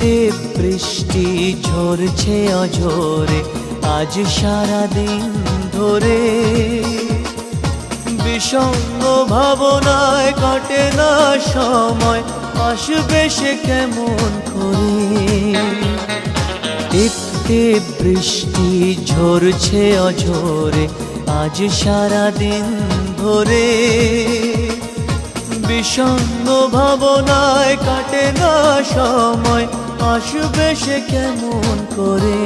টিপ বৃষ্টি ঝরছে অঝরে, আজ সারা দিন ধরে। বিষণ্ণ ভাবনায় কাটে না সময়, আসবে সে কেমন করে? টিপ বৃষ্টি ঝরছে অঝরে, আজ সারা দিন ধরে। বিষণ্ণ ভাবনায় কাটে না সময় আসবে সে কেমন করে?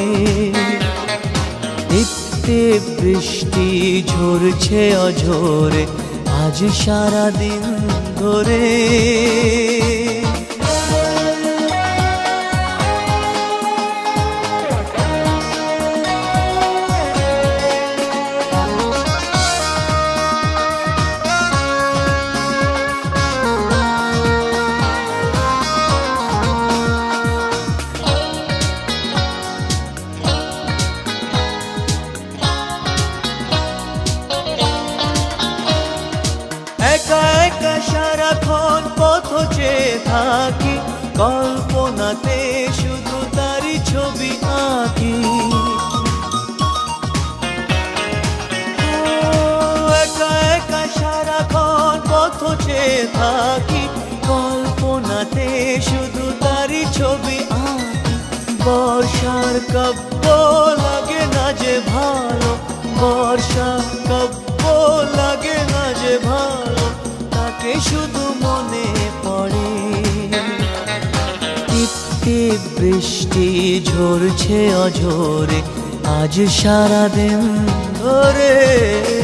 নিত্যে বৃষ্টি ঝরছে অঝরে আজ সারাদিন ধরে। পথ থাকি, কল্পনাতে শুধু তারই ছবি আঁকি। থাকি, কল্পনাতে শুধু তারই ছবি বর্ষার কাব্য লাগে না যে ভালো বর্ষা কাব্য টিপতে বৃষ্টি ঝরছে অঝরে আজ সারাদিন ধরে।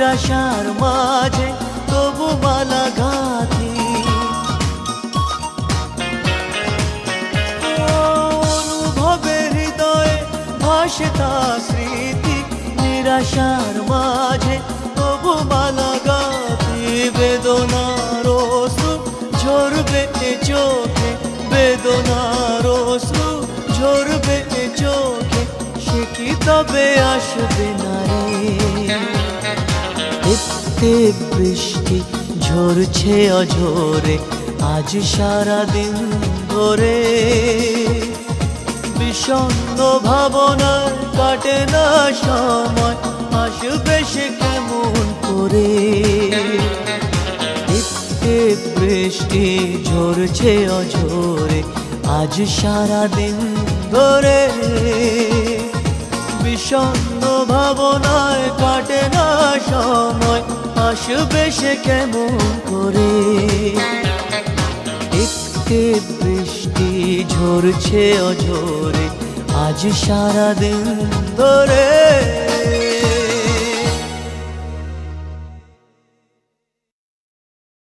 নিরাশার মাঝে তবু মালা গাথি অনুভবে হৃদয়ে ভাসে তার স্মৃতি, নিরাশার মাঝে তবু মালা গাথি বেদনার অশ্রু ঝরবে চোখে, বেদনার অশ্রু ঝরবে চোখে, সে কি তবে আসবে না রে? এতে বৃষ্টি ঝরছে অঝরে, আজ সারা দিন ধরে বিষণ্ণ ভাবনার কাটে না সময়, আসবে সে কেমন করে? নিত্যে বৃষ্টি ঝরছে অঝরে, আজ সারা দিন ধরে বিষণ্ণ ভাবনায় কাটে না সময়। আসবে সে কেমন করে? একটে বৃষ্টি ঝরছে অঝরে, আজ সারাদিন ধরে